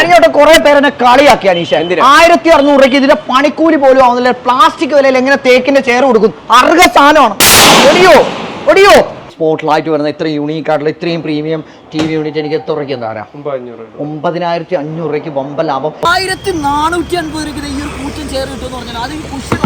കഴിഞ്ഞോട്ട് കുറെ പേരെന്നെ കളിയാക്കി അനീഷ? ആയിരത്തി അറുന്നൂറ് രൂപയ്ക്ക് ഇതിന്റെ പണിക്കൂലി പോലും ആവുന്നില്ല. പ്ലാസ്റ്റിക് വിലയിൽ എങ്ങനെ തേക്കിന്റെ ചെയർ കൊടുക്കും? അർഹ സാധനമാണ്. ഒടിയോ? ഒടിയോ? സ്പോട്ടിലായിട്ട് വരുന്ന ഇത്രയും യൂണീക്ക് ആയിട്ടുള്ള ഇത്രയും പ്രീമിയം ടി വി യൂണിറ്റ് എനിക്ക് എത്ര രൂപയ്ക്ക് എന്താ. ഒമ്പതിനായിരത്തി അഞ്ഞൂറ് രൂപയ്ക്ക് വമ്പ ലാഭം. ആയിരത്തി നാനൂറ്റി അൻപത് രൂപയ്ക്ക് ഈ ഒരു കൂറ്റൻ ചെയർ കിട്ടും പറഞ്ഞാൽ അത്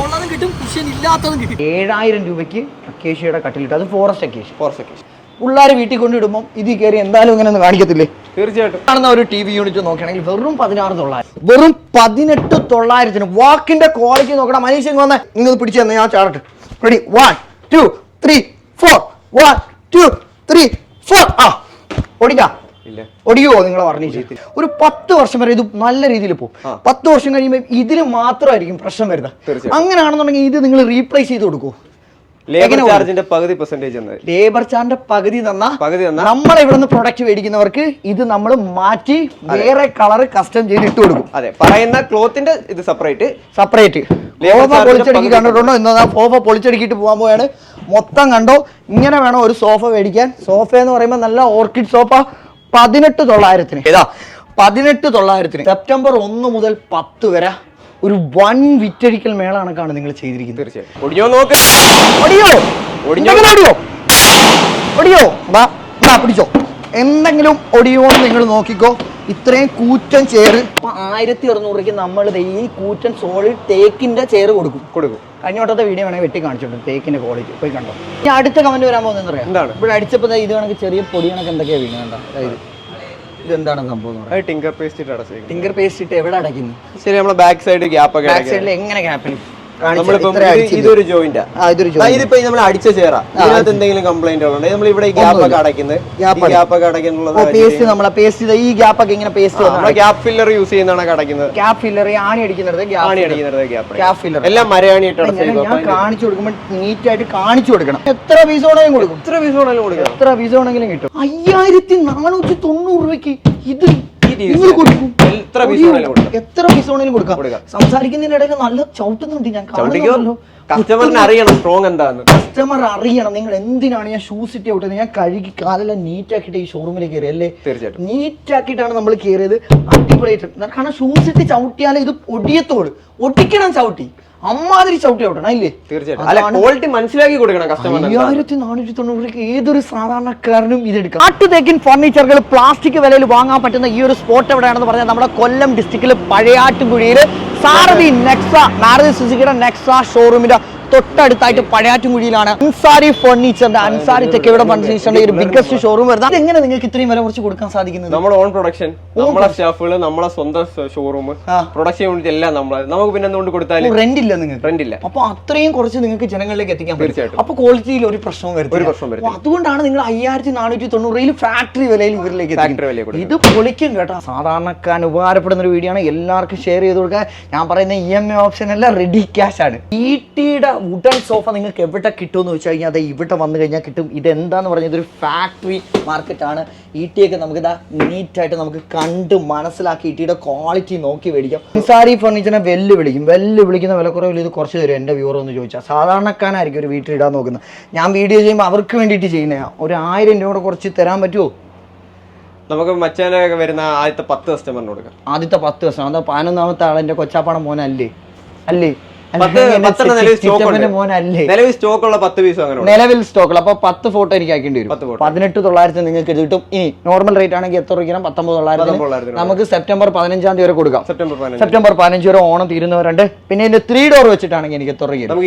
ഉള്ളതും കിട്ടും ഇല്ലാത്തതും കിട്ടും. ഏഴായിരം രൂപയ്ക്ക് അക്കേഷ്യയുടെ കട്ടിലിട്ട്. അത് ഫോറസ്റ്റ് അക്കേഷ്യ. ഫോറസ്റ്റ് സെക്കൻഡ് പിള്ളേർ വീട്ടിൽ കൊണ്ടിടുമ്പോൾ ഇതിൽ കയറി എന്തായാലും ഇങ്ങനെ ഒന്ന് കാണിക്കത്തില്ലേ? തീർച്ചയായിട്ടും. കാണുന്ന ഒരു ടി വി യൂണിറ്റ് നോക്കുകയാണെങ്കിൽ വെറും പതിനാറ് തൊള്ളായിരം. വെറും പതിനെട്ട് തൊള്ളായിരത്തിന് വാക്കിന്റെ ക്വാളിറ്റി നോക്കണം. മനുഷ്യൻ വന്ന്. നിങ്ങൾ പിടിച്ചു തന്നെ. ഞാൻ ചാടട്ടെ. Ready one two three four one two three four ആ. ഓടിക്കാം? ഒടിയോ നിങ്ങൾ പറഞ്ഞു ഒരു പത്ത് വർഷം വരെ ഇത് നല്ല രീതിയിൽ പോകും. പത്ത് വർഷം കഴിയുമ്പോൾ ഇതിന് മാത്രമായിരിക്കും പ്രശ്നം വരുന്നത്. അങ്ങനെയാണെന്നുണ്ടെങ്കിൽ ഇത് നിങ്ങൾ റീപ്ലേസ് ചെയ്ത് കൊടുക്കൂ ലേബർ ചാർജിന്റെ പകുതി പെർസെന്റേജ് ലേബർ ചാർജിന്റെ പകുതി തന്ന പകുതി തന്നാ? നമ്മൾ ഇവിടുന്ന് പ്രൊഡക്റ്റ് മേടിക്കുന്നവർക്ക് ഇത് നമ്മൾ മാറ്റി വേറെ കളർ കസ്റ്റം ചെയ്ത് ഇട്ട് കൊടുക്കും. അതെ പറയുന്ന ക്ലോത്തിന്റെ ഇത് സെപ്പറേറ്റ് സെപ്പറേറ്റ് ഫോഫ പൊളിച്ചടുക്കി കണ്ടിട്ടുണ്ടോ? എന്നാ സോഫ പൊളിച്ചടുക്കിയിട്ട് പോകാൻ പോയാണ് മൊത്തം കണ്ടോ? ഇങ്ങനെ വേണം ഒരു സോഫ മേടിക്കാൻ. സോഫ എന്ന് പറയുമ്പോൾ നല്ല ഓർക്കിഡ് സോഫ പതിനെട്ട് തൊള്ളായിരത്തിന്. ഏതാ? പതിനെട്ട് തൊള്ളായിരത്തിന്. സെപ്റ്റംബർ ഒന്ന് മുതൽ പത്ത് വരെ ഒരു വൺ വിറ്റഴിക്കൽ മേള കണക്കാണ് നിങ്ങൾ ചെയ്തിരിക്കുന്നത്. തീർച്ചയായും. നോക്ക്. ഒടിയോ ഒടിഞ്ഞോ? എന്തെങ്കിലും ഒടിയോ? ഒടിയോ? വാ വാ പിടിച്ചോ. എന്തെങ്കിലും ഒടിയോ എന്ന് നിങ്ങൾ നോക്കിക്കോ. ഇത്രയും കൂറ്റൻ ചെയർ ആയിരത്തി അറുന്നൂറ് രൂപയ്ക്ക് നമ്മൾ ദേ ഈ കൂറ്റൻ സോളിഡ് തേക്കിന്റെ ചെയർ കൊടുക്കും. കൊടുക്കും. കഴിഞ്ഞ വട്ടത്തെ വീഡിയോ വേണമെങ്കിൽ വെട്ടി കാണിച്ചിട്ടുണ്ട് തേക്കിന്റെ ക്വാളിറ്റി പോയി കണ്ടോ? ഇനി അടുത്ത കമന്റ് വരാൻ പോകുന്നത് അറിയാം എന്താണ്? ഇവിടെ അടിച്ചപ്പോൾ ദേ ഇത് കണക്ക് ചെറിയ പൊടി കണക്ക് വീണ് കണ്ടോ? അതായത് ഇതെന്താണ് സംഭവം ടിങ്കർ പേസ്റ്റ് ഇട്ട് ടിങ്കർ പേസ്റ്റ് ഇട്ട് എവിടെ അടയ്ക്കുന്നു? ശരി നമ്മുടെ ബാക്ക് സൈഡ് ഗ്യാപ്പ് ഒക്കെ ബാക്ക് സൈഡിൽ എങ്ങനെ ഗ്യാപ്പ് ഇതൊരു ജോയിന്റാ. ഇതിപ്പോ നമ്മൾ അടിച്ച ചേറാ. ഇതിനകത്ത് എന്തെങ്കിലും കംപ്ലൈന്റ് നമ്മൾ ഇവിടെ ഗ്യാപ്പ് ഒക്കെ അടയ്ക്കുന്നത്. ഗ്യാപ്പ് ഒക്കെ അടയ്ക്കുന്നുള്ളത് പേസ്റ്റ് നമ്മളെ പേസ്റ്റ് ഈ ഗ്യാപ്പ് ഒക്കെ ഇങ്ങനെ പേസ്റ്റ് ഗ്യാപ്പ് ഫില്ലർ യൂസ് ചെയ്യുന്നതാണ് അടയ്ക്കുന്നത്. ഗ്യാപ്പ് ഫില്ലർ ആണി അടിക്കുന്നത് ആണി അടിക്കുന്നത് ഗ്യാപ്പ് ഗ്യാപ്പ് ഫില്ലർ എല്ലാം മരയാണി ഇട്ട് ഞാൻ കാണിച്ചു കൊടുക്കുമ്പോൾ നീറ്റ് ആയിട്ട് കാണിച്ചു കൊടുക്കണം. എത്ര പീസ് വേണമെങ്കിലും കൊടുക്കും. എത്ര പീസ് വേണമെങ്കിലും കൊടുക്കണം. എത്ര പീസ് വേണമെങ്കിലും കിട്ടും. അയ്യായിരത്തി നാനൂറ്റി തൊണ്ണൂറ് രൂപയ്ക്ക് ഇത് എത്ര പീസ് കൊടുക്കാം. സംസാരിക്കുന്നതിന്റെ ഇടയിൽ നല്ല ചവിട്ടുന്നുണ്ട് ഞാൻ കാണുന്നുണ്ടല്ലോ. കസ്റ്റമറിന് അറിയണം സ്ട്രോങ് എന്താന്ന്. കസ്റ്റമർ അറിയണം. നിങ്ങൾ എന്തിനാണ് ഞാൻ ഷൂസ് ഇട്ട് വിട്ടത് ഞാൻ കഴുകി കാലെല്ലാം നീറ്റ് ആക്കിയിട്ട് ഈ ഷോറൂമിൽ കയറി അല്ലേ? തീർച്ചയായിട്ടും. നീറ്റ് ആക്കിയിട്ടാണ് നമ്മൾ കയറിയത്. അടിപൊളിയായിട്ട്. കാരണം ഷൂസ് ഇട്ട് ചവിട്ടിയാലേ ഇത് ഒടിയത്തോട് ഒട്ടിക്കണം ചവിട്ടി. അമ്മാതിരി ചവിട്ടി ഇല്ലേ തീർച്ചയായിട്ടും. അല്ല ക്വാളിറ്റി മനസ്സിലാക്കി കൊടുക്കണം കസ്റ്റമർ അയ്യായിരത്തി നാനൂറ്റി ഏതൊരു സാധാരണക്കാരനും ഇതെടുക്കാം. നാട്ടുതേക്കിൻ ഫർണിച്ചറുകൾ പ്ലാസ്റ്റിക് വിലയിൽ വാങ്ങാൻ പറ്റുന്ന ഈ ഒരു സ്പോട്ട് എവിടെയാണെന്ന് പറഞ്ഞാൽ നമ്മുടെ കൊല്ലം ഡിസ്ട്രിക്റ്റിൽ പഴയാറ്റുംകുഴിയിൽ സാരഥി നെക്സ മാരുതി സുസുക്കിയുടെ നെക്സ ഷോറൂമിന്റെ തൊട്ടടുത്തായിട്ട് പഴയാറ്റുംകുഴിയിലാണ് അൻസാരി ഫർണിച്ചറിന്റെ അൻസാരി തെക്കയുടെ ഫർണിച്ചറിന്റെ ഒരു ബിഗ്ഗസ്റ്റ് ഷോറൂം വരുന്നത്. എങ്ങനെ നിങ്ങൾക്ക് ഇത്രയും വില കുറച്ച് കൊടുക്കാൻ സാധിക്കുന്നത്? നമ്മുടെ ഓൺ പ്രൊഡക്ഷൻ നമ്മളെ സ്റ്റാഫുകൾ നമ്മളെ സ്വന്തം ഷോറൂം പ്രൊഡക്ഷൻ യൂണിറ്റ് എല്ലാം നമ്മളെ. നമുക്ക് പിന്നെ എന്തുകൊണ്ട് കൊടുത്താൽ റെന്റ് ഇല്ല നിങ്ങൾക്ക്? റെന്റ് ഇല്ല. അപ്പൊ അത്രയും കുറച്ച് നിങ്ങൾക്ക് ജനങ്ങളിലേക്ക് എത്തിക്കാൻ പറ്റും. തീർച്ചയായിട്ടും. അപ്പൊ ക്വാളിറ്റിയിൽ ഒരു പ്രശ്നവും വരും ഒരു പ്രശ്നം വരത്തില്ല. അതുകൊണ്ടാണ് നിങ്ങൾ അയ്യായിരത്തി നാനൂറ്റി തൊണ്ണൂറിൽ ഫാക്ടറി വിലയിൽ ഇവരിലേക്ക് ഫാക്ടറി വിലയിൽ എത്തിക്കുന്നത്. ഇത് പൊളിക്കും കേട്ടോ. സാധാരണക്കാരൻ ഉപകാരപ്പെടുന്ന ഒരു വീഡിയോ ആണ്. എല്ലാവർക്കും ഷെയർ ചെയ്ത് കൊടുക്കുക. ഞാൻ പറയുന്ന ഇ എം ഐ ഓപ്ഷൻ അല്ല റെഡി ക്യാഷ് ആണ്. ഇ ടിയുടെ വുഡൻ സോഫ നിങ്ങൾക്ക് എവിടെ കിട്ടുമെന്ന് വെച്ച് കഴിഞ്ഞാൽ അത് ഇവിടെ വന്നു കഴിഞ്ഞാൽ കിട്ടും. ഇതെന്താന്ന് പറഞ്ഞാൽ ഇതൊരു ഫാക്ടറി മാർക്കറ്റ് ആണ്. ഇ ടി ഒക്കെ നമുക്ക് ഇതാ നീറ്റായിട്ട് നമുക്ക് കണ്ട് മനസ്സിലാക്കി ഇ ടിയുടെ ക്വാളിറ്റി നോക്കി മേടിക്കാം. സാരി ഫർണിച്ചറിനെ വെല്ല് വിളിക്കും വെല്ല് വിളിക്കുന്ന വില വിലക്കുറവിൽ ഇത് കുറച്ച് തരും എന്റെ വ്യൂവർ എന്ന് ചോദിച്ചാൽ സാധാരണക്കാരായിരിക്കും ഒരു വീട്ടിൽ ഇടാൻ നോക്കുന്നത്. ഞാൻ വീഡിയോ ചെയ്യുമ്പോൾ അവർക്ക് വേണ്ടിയിട്ട് ചെയ്യുന്നതാണ് ഒരു ആയിരം രൂപ കൂടെ കുറച്ച് തരാൻ പറ്റുമോ നമുക്ക് മച്ചാനൊക്കെ വരുന്ന ആദ്യത്തെ പത്ത് കസ്റ്റമറിന് കൊടുക്കാം. ആദ്യത്തെ പത്ത് കസ്റ്റമർ അതാ പതിനൊന്നാമത്തെ ആളെന്റെ എന്റെ കൊച്ചാപ്പാടെ മോനല്ലേ? അല്ലേ? നിലവിൽ സ്റ്റോക്ക് സ്റ്റോക്ക് ഉള്ള പത്ത് പീസ് അങ്ങനെ. നിലവിൽ സ്റ്റോക്കിൽ അപ്പൊ പത്ത് ഫോട്ടോ എനിക്ക് ആക്കേണ്ടി വരും. പതിനെട്ട് തൊള്ളായിരത്തി നിങ്ങൾക്ക് കിട്ടും. ഇനി നോർമൽ റേറ്റ് ആണെങ്കിൽ എത്ര രൂപയ്ക്ക് പത്തൊമ്പത് തൊള്ളായിരത്തി നമുക്ക് സെപ്റ്റംബർ പതിനഞ്ചാം തീയതി വരെ കൊടുക്കാം. സെപ്റ്റംബർ പതിനഞ്ച്. വരെ ഓണം തീരുന്നവരുണ്ട്. പിന്നെ ഇതിന്റെ ത്രീ ഡോർ വെച്ചിട്ടാണെങ്കിൽ എനിക്ക് എത്ര രൂപ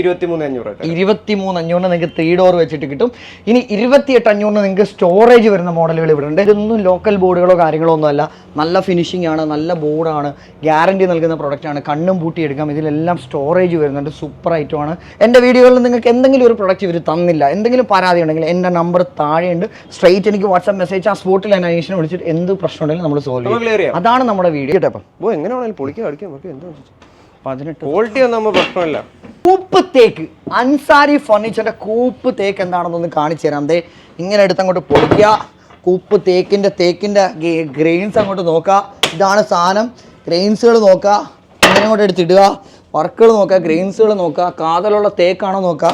ഇരുപത്തിമൂന്ന് അഞ്ഞൂറിന് നിങ്ങൾക്ക് ത്രീ ഡോർ വെച്ചിട്ട് കിട്ടും. ഇനി ഇരുപത്തിയെട്ട് അഞ്ഞൂറിന് നിങ്ങൾക്ക് സ്റ്റോറേജ് വരുന്ന മോഡലുകൾ ഇവിടെ ഉണ്ട്. ഇതൊന്നും ലോക്കൽ ബോർഡുകളോ കാര്യങ്ങളോ ഒന്നും അല്ല. നല്ല ഫിനിഷിംഗ് ആണ് നല്ല ബോർഡാണ് ഗ്യാരണ്ടി നൽകുന്ന പ്രൊഡക്റ്റ് ആണ്. കണ്ണും പൂട്ടി എടുക്കാം ഇതിലെല്ലാം സ്റ്റോറേജ് വരുന്നുണ്ട്. സൂപ്പർ ഐറ്റം ആണ്. എന്റെ വീഡിയോകളിൽ നിങ്ങൾക്ക് എന്തെങ്കിലും ഒരു പ്രൊഡക്റ്റ് ഇവർ തന്നില്ല എന്തെങ്കിലും പരാതി ഉണ്ടെങ്കിൽ എന്റെ നമ്പർ താഴെയുണ്ട്. സ്ട്രൈറ്റ് എനിക്ക് വാട്സാപ്പ് മെസ്സേജ് ആ സ്പോട്ടിൽ അന്വേഷണം വിളിച്ചിട്ട് എന്ത് പ്രശ്നം ഉണ്ടെങ്കിലും നമ്മൾ സോൾവ് ചെയ്യും. അതാണ് നമ്മുടെ വീഡിയോ കേട്ടോ അപ്പോൾ എങ്ങനെ വേണമെങ്കിലും പൊളിക്കാം നമുക്ക് എന്താ പതിനെട്ട് ക്വാളിറ്റി ഒന്നും നമ്മൾ പ്രശ്നമില്ല. കൂപ്പ് തേക്ക്. അൻസാരി ഫർണിച്ചറിന്റെ കൂപ്പ് തേക്ക് എന്താണെന്നൊന്ന് കാണിച്ചു തരാം. ദേ ഇങ്ങനെ എടുത്ത് അങ്ങോട്ട് പൊളിക്കുക. കൂപ്പ് തേക്കിന്റെ തേക്കിന്റെ ഗ്രെയിൻസ് അങ്ങോട്ട് നോക്കുക. ഇതാണ് സാധനം. ഗ്രെയിൻസുകൾ നോക്കുക. ഇങ്ങനെ അങ്ങോട്ട് എടുത്തിടുക. വർക്കുകൾ നോക്കുക ഗ്രെയിൻസുകൾ നോക്കുക കാതലുള്ള തേക്കാണോ നോക്കുക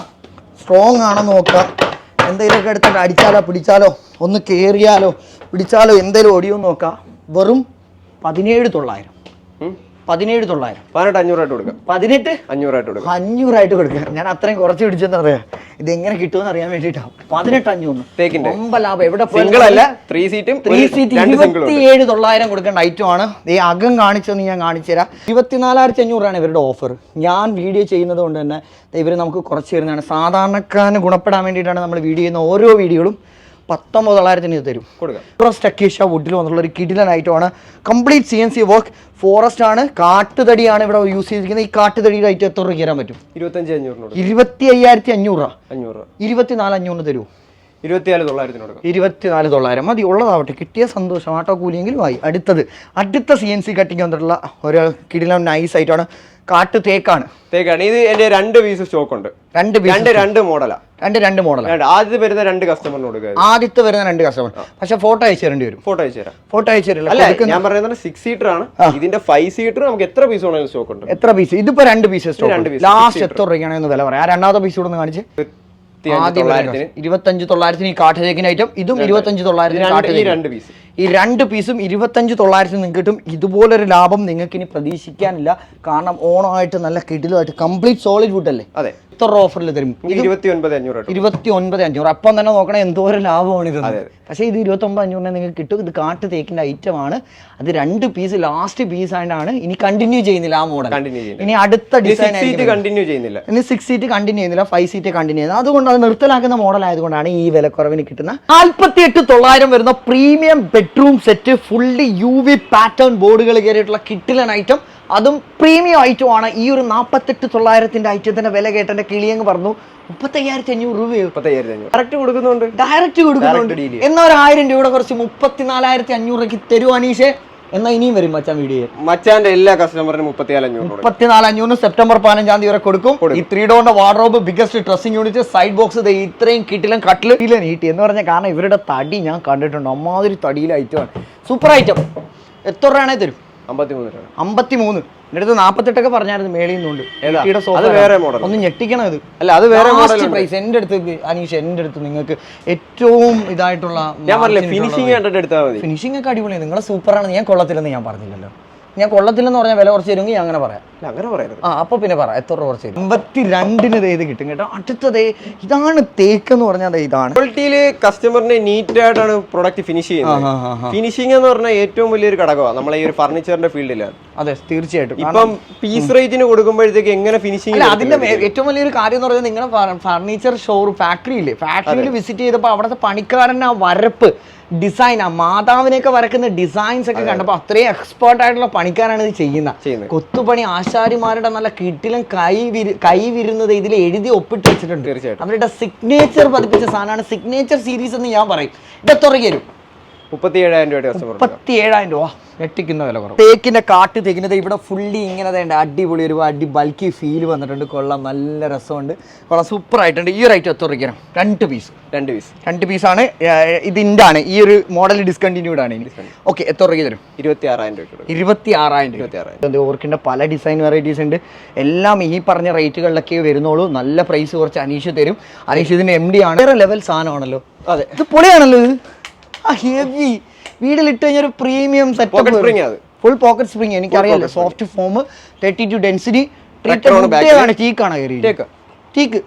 സ്ട്രോങ് ആണോ നോക്കുക എന്തെങ്കിലുമൊക്കെ എടുത്തിട്ട് അടിച്ചാലോ പിടിച്ചാലോ ഒന്ന് കയറിയാലോ പിടിച്ചാലോ എന്തെങ്കിലും ഒടിയോ നോക്കുക വെറും പതിനേഴ് തൊള്ളായിരം. പതിനേഴ് തൊള്ളായിരം. പതിനെട്ട് അഞ്ഞൂറായിട്ട് കൊടുക്കാം. പതിനെട്ട്? അഞ്ഞൂറായിട്ട് കൊടുക്കാം. അഞ്ഞൂറായിട്ട് കൊടുക്കുക ഞാൻ അത്രയും കുറച്ച് പിടിച്ചെന്ന് അറിയാം ഇത് എങ്ങനെ കിട്ടുമെന്ന് അറിയാൻ വേണ്ടിയിട്ടാണ് പതിനെട്ട് അഞ്ഞൂറ്. ഒമ്പ ലാഭം. എവിടെ ത്രീ സീറ്റും ത്രീ സീറ്റ് ഇരുപത്തിയേഴ് തൊള്ളായിരം കൊടുക്കേണ്ട ഐറ്റം ആണ്. ഈ അകം കാണിച്ചെന്ന് ഞാൻ കാണിച്ചു തരാം ഇരുപത്തിനാലായിരത്തി അഞ്ഞൂറാണ് ഇവരുടെ ഓഫർ ഞാൻ വീഡിയോ ചെയ്യുന്നത് കൊണ്ട് തന്നെ ഇവർ നമുക്ക് കുറച്ച് തരുന്നതാണ്. സാധാരണക്കാരന് ഗുണപ്പെടാൻ വേണ്ടിയിട്ടാണ് നമ്മൾ വീഡിയോ ചെയ്യുന്ന ഓരോ വീഡിയോകളും പത്തൊമ്പത് തൊള്ളായിരത്തിന് ഇത് തരും. കൊടുക്കാം. ഫോറസ്റ്റ് അക്കേഷ്യ വുഡിൽ വന്നുള്ള ഒരു കിടിലൻ ഐറ്റമാണ് complete C N C work forest ആണ്. കാട്ടുതടിയാണ് ഇവിടെ യൂസ് ചെയ്തിരിക്കുന്നത്. ഈ കാട്ടുതടിയുടെ ഐറ്റം എത്ര രൂപ തരാൻ പറ്റും? ഇരുപത്തഞ്ച് അഞ്ഞൂറ് ഇരുപത്തി അയ്യായിരത്തി അഞ്ഞൂറ് അഞ്ഞൂറ് രൂപ. ഇരുപത്തിനാല് അഞ്ഞൂറിന് തരൂ. ഇരുപത്തിനാല് തൊള്ളായിരത്തിന് കൊടുക്കാം. ഇരുപത്തിനാല് തൊള്ളായിരം. മതി ഉള്ളതാവട്ടെ. കിട്ടിയ സന്തോഷം. ആട്ടോ കൂലിയെങ്കിലും ആയി. അടുത്തത് അടുത്ത സി എൻ സി കട്ടിങ് വന്നിട്ടുള്ള ഒരു കിടിലം നൈസ് ആയിട്ടാണ് കാട്ടു തേക്കാണ്. തേക്കാണ്. ഇത് എന്റെ രണ്ട് പീസ് സ്റ്റോക്ക് ഉണ്ട്. രണ്ട് പീസ് രണ്ട് രണ്ട് മോഡലാ. രണ്ട് രണ്ട് മോഡലാണ് ആദ്യത്തെ വരുന്ന രണ്ട് കസ്റ്റമറിന് കൊടുക്കുക. ആദ്യത്തെ വരുന്ന രണ്ട് കസ്റ്റമർ പക്ഷെ ഫോട്ടോ അയച്ചു തരേണ്ടി വരും. ഫോട്ടോ അയച്ചു തരാം. ഫോട്ടോ അയച്ചു തരില്ല. ഞാൻ പറയുന്നത് സിക്സ് സീറ്റർ ആണ്. ഇതിന്റെ ഫൈവ് സീറ്റർ നമുക്ക് എത്ര പീസ് വേണമെങ്കിലും സ്റ്റോക്ക് ഉണ്ട്. എത്ര പീസ് ഇതിപ്പോ രണ്ട് പീസ് രണ്ട് പീസ് ലാസ്റ്റ് എത്ര രൂപയ്ക്കാണ് എന്ന് വില പറയാം. ആ രണ്ടാമത്തെ പീസ് കൂടെ ഒന്ന് കാണിച്ച്. ഇരുപത്തഞ്ച് തൊള്ളായിരത്തിന് ഈ കാട്ടുതേക്കിന് ഐറ്റം ഇതും ഇരുപത്തഞ്ച് തൊള്ളായിരത്തിന് രണ്ട് പീസ് ഈ രണ്ട് പീസും ഇരുപത്തഞ്ച് തൊള്ളായിരത്തിന് നിങ്ങൾക്ക് കിട്ടും. ഇതുപോലൊരു ലാഭം നിങ്ങൾക്ക് ഇനി പ്രതീക്ഷിക്കാനില്ല. കാരണം ഓണമായിട്ട് നല്ല കിടിലുമായിട്ട് കംപ്ലീറ്റ് സോളിഡ് വുഡ് അല്ലേ? അതെ. എത്ര ഓഫറിൽ തരും? ഇരുപത്തി ഒൻപത് അഞ്ഞൂറ് അപ്പം തന്നെ നോക്കണേ ഒരു ലാഭമാണ് ഇത്. പക്ഷേ ഇത് ഇരുപത്തി ഒമ്പത് അഞ്ഞൂറിനെ നിങ്ങൾക്ക് കിട്ടും. ഇത് കാട്ട് തേക്കിന്റെ ഐറ്റം ആണ്. അത് രണ്ട് പീസ് ലാസ്റ്റ് പീസ് ആയിട്ടാണ് ഇനി കണ്ടിന്യൂ ചെയ്യുന്നില്ല ആ മോഡൽ ഇനി അടുത്ത ഡിസൈൻ കണ്ടിന്യൂ ചെയ്യുന്നില്ല. ഇനി സിക്സ് സീറ്റ് കണ്ടിന്യൂ ചെയ്യുന്നില്ല ഫൈവ് സീറ്റ് കണ്ടിന്യൂ ചെയ്യുന്നത് അതുകൊണ്ട് അത് നിർത്തലാക്കുന്ന മോഡൽ ആയതുകൊണ്ടാണ് ഈ വിലക്കുറവിന് കിട്ടുന്ന നാൽപ്പത്തി എട്ട് തൊള്ളായിരം വരുന്ന premium bedroom set fully U V pattern ബോർഡുകൾ കയറിയിട്ടുള്ള കിട്ടിലൻ ഐറ്റം അതും പ്രീമിയം ഐറ്റം ആണ്. ഈ ഒരു നാൽപ്പത്തെട്ട് തൊള്ളായിരത്തിന്റെ ഐറ്റത്തിന്റെ വില കേട്ടെന്റെ കിളിയങ്ങ് പറഞ്ഞു മുപ്പത്തയ്യായിരത്തി അഞ്ഞൂറ് രൂപയോ ഡയറക്റ്റ് കൊടുക്കുന്നുണ്ട്. ഡയറക്റ്റ് കൊടുക്കുന്നുണ്ട്. Direct deal. എന്നാ ഒരു ആയിരം രൂപയുടെ കുറച്ച് മുപ്പത്തിനാലായിരത്തി അഞ്ഞൂറ് രൂപയ്ക്ക് അനീഷേ? എന്നാ ഇനിയും വരും മച്ചാൻ വീഡിയോ മച്ചാന്റെ എല്ലാ കസ്റ്റമറിനും മുപ്പത്തിനാല് അഞ്ഞൂറ് കൊടുക്കും. മുപ്പത്തിനാല് അഞ്ഞൂറ് സെപ്റ്റംബർ പതിനഞ്ചാം തീയതി വരെ കൊടുക്കും. ഈ ത്രീ ഡോറിന്റെ wardrobe biggest dressing unit side box ഇത്രയും കിട്ടിലും കട്ടിലും നീട്ടി. എന്ന് പറഞ്ഞ കാരണം ഇവരുടെ തടി ഞാൻ കണ്ടിട്ടുണ്ട്. അമ്മാതിരി തടിയിൽ ഐറ്റമാണ് സൂപ്പർ ഐറ്റം എത്ര രൂപയാണേ തരും? അമ്പത്തിമൂന്ന് രൂപ. അമ്പത്തി മൂന്ന് എന്റെ അടുത്ത് നാൽപ്പത്തെട്ടൊക്കെ പറഞ്ഞായിരുന്നു മേളിൽ നിന്നുണ്ട്? അത് വേറെ മോഡൽ ഒന്ന് ഞെട്ടിക്കണം ഇത്. അല്ല അത് വേറെ മോഡൽ പ്രൈസ് എന്റെ അടുത്ത് അനീഷ് എന്റെ അടുത്ത് നിങ്ങൾക്ക് ഏറ്റവും ഇതായിട്ടുള്ള ഞാൻ പറഞ്ഞില്ലേ ഫിനിഷിങ് കണ്ടിട്ട് എടുത്താൽ മതി. ഫിനിഷിംഗ് ഒക്കെ അടിപൊളിയാണ്. നിങ്ങളെ സൂപ്പറാണ് ഞാൻ കൊള്ളത്തില്ലെന്ന് ഞാൻ പറഞ്ഞില്ലല്ലോ. ഞാൻ കൊള്ളത്തില്ലെന്ന് പറഞ്ഞാൽ വില കുറച്ച് തരുമെങ്കിൽ ഞാൻ അങ്ങനെ പറയാം. അങ്ങനെ പറയരുത്. ആ അപ്പൊ പിന്നെ പറ എത്ര രൂപ കുറച്ച് തരും? അമ്പത്തി രണ്ടിന് ദേ ഇത് കിട്ടും കേട്ടോ. അടുത്തത് ഇതാണ് തേക്ക് എന്ന് പറഞ്ഞാൽ ദേ ഇതാണ്. ക്വാളിറ്റിയിൽ കസ്റ്റമറിനെ നീറ്റ് ആയിട്ടാണ് പ്രൊഡക്റ്റ് ഫിനിഷ് ചെയ്യുന്നത് ഫിനിഷിംഗ് എന്ന് പറഞ്ഞാൽ ഏറ്റവും വലിയൊരു ഘടകമാണ്. നമ്മളെ ഈ ഒരു ഫർണിച്ചറിന്റെ ഫീൽഡിൽ അതെ തീർച്ചയായിട്ടും. ഇപ്പം പീസ് റേറ്റിന് കൊടുക്കുമ്പോഴത്തേക്ക് എങ്ങനെ ഫിനിഷിംഗ് അല്ല അതിന്റെ ഏറ്റവും വലിയൊരു കാര്യം എന്ന് പറഞ്ഞാൽ നിങ്ങളുടെ ഫർണിച്ചർ ഷോറൂം ഫാക്ടറി ഇല്ലേ ഫാക്ടറിയിൽ വിസിറ്റ് ചെയ്തപ്പോൾ അവിടുത്തെ പണിക്കാരൻ ആ വരപ്പ് ഡിസൈൻ ആ മാതാവിനെയൊക്കെ വരക്കുന്ന ഡിസൈൻസ് ഒക്കെ കണ്ടപ്പോൾ അത്രയും എക്സ്പേർട്ട് ആയിട്ടുള്ള പണിക്കാരാണ് ഇത് ചെയ്യുന്നത്. ചെയ്യുന്നത്. കൊത്തുപണി ആശാരിമാരുടെ നല്ല കിട്ടിലും കൈ വിരു കൈ വിരുന്നത് ഇതിൽ എഴുതി ഒപ്പിട്ട് വെച്ചിട്ടുണ്ട്. അവരുടെ സിഗ്നേച്ചർ പതിപ്പിച്ച സാധനമാണ് സിഗ്നേച്ചർ സീരീസ് എന്ന് ഞാൻ പറയും. എത്ര വരും മുപ്പത്തി ഏഴായിരം രൂപയുടെ കസ്റ്റമർ രൂപ. ഞെട്ടിക്കുന്ന വില കുറവ്. തേക്കിന്റെ കാട്ട് തേക്കിന്റെ ഇവിടെ ഫുള്ളി ഇങ്ങനെ തേണ്ട അടിപൊളി ഒരു അടി ബൾക്കി ഫീൽ വന്നിട്ടുണ്ട്. കൊള്ളാം. നല്ല രസമുണ്ട്. കൊള്ളാം. സൂപ്പർ ആയിട്ടുണ്ട്. ഈ ഒരു ഐറ്റം എത്ര രൂപയ്ക്കാണ് രണ്ട് പീസ് രണ്ട് പീസ് രണ്ട് പീസാണ് ഇതിന്റെ ആണ് ഈ ഒരു മോഡൽ ഡിസ്കണ്ടിന്യൂഡ് ആണ് ഓക്കെ എത്ര രൂപയ്ക്ക് തരും? ഇരുപത്തി ആറായിരം രൂപ ഇരുപത്തി ആറായിരം രൂപ ഇരുപത്തി ആറായിരം ഓർക്കിന്റെ പല ഡിസൈൻ വെറൈറ്റീസ് ഉണ്ട്. എല്ലാം ഈ പറഞ്ഞ റേറ്റുകളിലൊക്കെ വരുന്നുള്ളൂ. നല്ല പ്രൈസ് കുറച്ച് അനീഷ് തരും. അനീഷ് ഇതിന്റെ എം ഡി ആണ്. വേറെ ലെവൽ സാധനമാണല്ലോ. അതെ. ഇത് പൊളിയാണല്ലോ ഇത്. ഹെവി വീട്ടിലിട്ട് കഴിഞ്ഞാൽ ഒരു premium set. Full pocket spring എനിക്കറിയാലോ soft foam thirty two density ൽ. ടീക്കാണ് കയറി. ടീക്ക്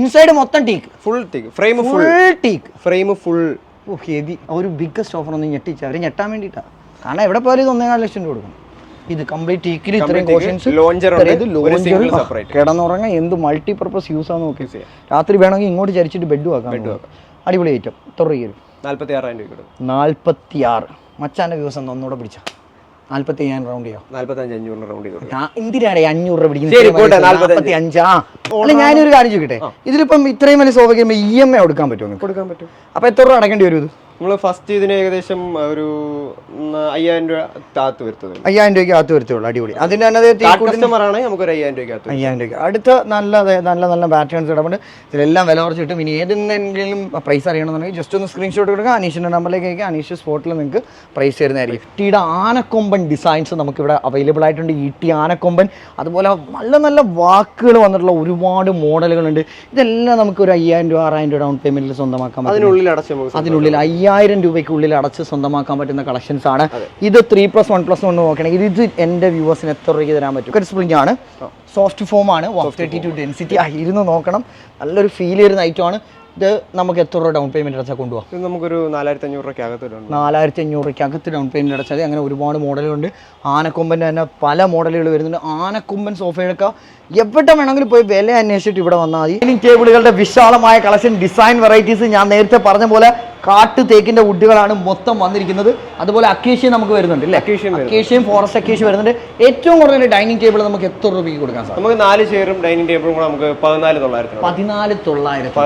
ഇൻസൈഡ് മൊത്തം teak full teak frame full teak frame full ഓ ഹെവി. ഒരു ബിഗ്ഗസ്റ്റ് ഓഫർ ഒന്ന് ഞെട്ടിച്ച്. അവർ ഞെട്ടാൻ വേണ്ടിയിട്ടാണ് കാരണം എവിടെ പോയാലും ഒന്നേകാൽ ലക്ഷം രൂപ കൊടുക്കും ഇത് കംപ്ലീറ്റ് ടീക്കിൽ ഇത്രയും കോഷൻസ്. കിടന്നുറങ്ങാൻ എന്ത് മൾട്ടിപർപ്പസ് യൂസ് ആണെന്ന് നോക്കി. രാത്രി വേണമെങ്കിൽ ഇങ്ങോട്ട് ചരിച്ചിട്ട് ബെഡ് ആക്കാം. അടിപൊളി ഐറ്റം തുറയും നാല്പത്തി ആറായിരം രൂപ കിട്ടും നാൽപ്പത്തി ആറ് മച്ചാന്റെ ദിവസം ഒന്ന് ഒന്നുകൂടെ പിടിച്ച. നാൽപ്പത്തി അയ്യായിരം റൗണ്ട് ചെയ്യാം. നാല്പത്തി അഞ്ച് അഞ്ഞൂറിന് റൗണ്ട് ചെയ്ത് എന്തിനാണ് അഞ്ഞൂറ് രൂപ പിടിക്കുന്നത് നാൽപ്പത്തി അഞ്ചാ അല്ല ഞാനൊരു കാര്യം ചോദിക്കട്ടെ? ഇതിലിപ്പം ഇത്രയും വലിയ സോഫയ്ക്ക് ഇ എം ഐ കൊടുക്കാൻ പറ്റുമോ കൊടുക്കാൻ പറ്റും. അപ്പോൾ എത്ര രൂപ അടക്കേണ്ടി വരും ഇത്? നമ്മൾ ഫസ്റ്റ് ഇതിന് ഏകദേശം ഒരു അയ്യായിരം രൂപ താത്ത് വരുത്തുള്ളൂ അയ്യായിരം രൂപയ്ക്ക് അകത്ത് വരുത്തുള്ളൂ അടിപൊളി. അതിന് തന്നെ കസ്റ്റമർ ആണെങ്കിൽ നമുക്ക് ഒരു അയ്യായിരം രൂപ അയ്യായിരം രൂപ അടുത്ത നല്ല നല്ല നല്ല പാറ്റേൺസ് ഇടപെട്ട് ഇതിലെല്ലാം വില കുറച്ച് കിട്ടും ഇനി ഏതെങ്കിലും പ്രൈസ് അറിയണമെന്നുണ്ടെങ്കിൽ ജസ്റ്റ് ഒന്ന് സ്ക്രീൻഷോട്ട് കൊടുക്കുക. അനീഷിന്റെ നമ്പറിലേക്ക് അയക്കുക. അനീഷ് സ്പോട്ടിൽ നിങ്ങൾക്ക് പ്രൈസ് തരുന്നതായിരിക്കും ഇട്ടിയുടെ ആനക്കൊമ്പൻ ഡിസൈൻസ് നമുക്ക് ഇവിടെ അവൈലബിൾ ആയിട്ടുണ്ട്. ഇട്ടി ആനക്കൊമ്പൻ. അതുപോലെ നല്ല നല്ല വാക്കുകൾ വന്നിട്ടുള്ള ഒരുപാട് മോഡലുകളുണ്ട് ഇതെല്ലാം നമുക്ക് ഒരു അയ്യായിരം രൂപ ആറായിരം രൂപ ഡൗൺ പേയ്മെന്റിൽ സ്വന്തമാക്കാം അതിനുള്ളിൽ അടച്ചു അതിനുള്ളിൽ അയ്യായിരം അയ്യായിരം രൂപയ്ക്കുള്ളിൽ അടച്ച് സ്വന്തമാക്കാൻ പറ്റുന്ന കളക്ഷൻസ് ആണ്. ഇത് three plus one plus one നോക്കണമെങ്കിൽ ഇത് എന്റെ വ്യൂവേഴ്സിന് എത്ര രൂപയ്ക്ക് തരാൻ പറ്റും? ഒരു സ്പ്രിംഗ് ആണ്. സോഫ്റ്റ് ഫോം ആണ്. വൺ തേർട്ടി ടു ഡെൻസിറ്റി ഇരുന്ന് നോക്കണം. നല്ലൊരു ഫീൽ ചെയ്യുന്ന ഐറ്റമാണ് ഇത് നമുക്ക് എത്ര രൂപ ഡൗൺ പേയ്മെന്റ് അടച്ചാൽ കൊണ്ടുപോകാം നമുക്കൊരു നാലായിരത്തി അഞ്ഞൂറ് രൂപയ്ക്ക് അകത്ത് നാലായിരത്തി അഞ്ഞൂറ് രൂപയ്ക്ക് അകത്ത് ഡൗൺ പേയ്മെന്റ് അടച്ചാൽ അങ്ങനെ ഒരുപാട് മോഡലുകളുണ്ട്. ആനക്കൊമ്പന്റെ തന്നെ പല മോഡലുകൾ വരുന്നുണ്ട്. ആനക്കൊമ്പൻ സോഫയൊക്കെ എവിടെ വേണമെങ്കിലും പോയി വില അന്വേഷിച്ചിട്ട് ഇവിടെ വന്നാൽ മതി. ഇനി ടേബിളുകളുടെ വിശാലമായ കളക്ഷൻ ഡിസൈൻ വെറൈറ്റീസ് ഞാൻ നേരത്തെ പറഞ്ഞ പോലെ കാട്ടു തേക്കിന്റെ വുഡുകളാണ് മൊത്തം വന്നിരിക്കുന്നത്. അതുപോലെ അക്കേഷ്യം നമുക്ക് വരുന്നുണ്ട് അല്ലേ? അക്കേഷ്യം. ഫോറസ്റ്റ് അക്കേഷ്യം വരുന്നുണ്ട്. ഏറ്റവും കൂടുതൽ ഡൈനിങ് ടേബിൾ നമുക്ക് എത്ര രൂപയ്ക്ക് കൊടുക്കാൻ സാധിക്കും? നമുക്ക് നാല് ചെയറും ഡൈനിങ് ടേബിളും കൂടെ നമുക്ക് പതിനാല് തൊള്ളായിരത്തി പതിനാല് തൊള്ളായിരത്തി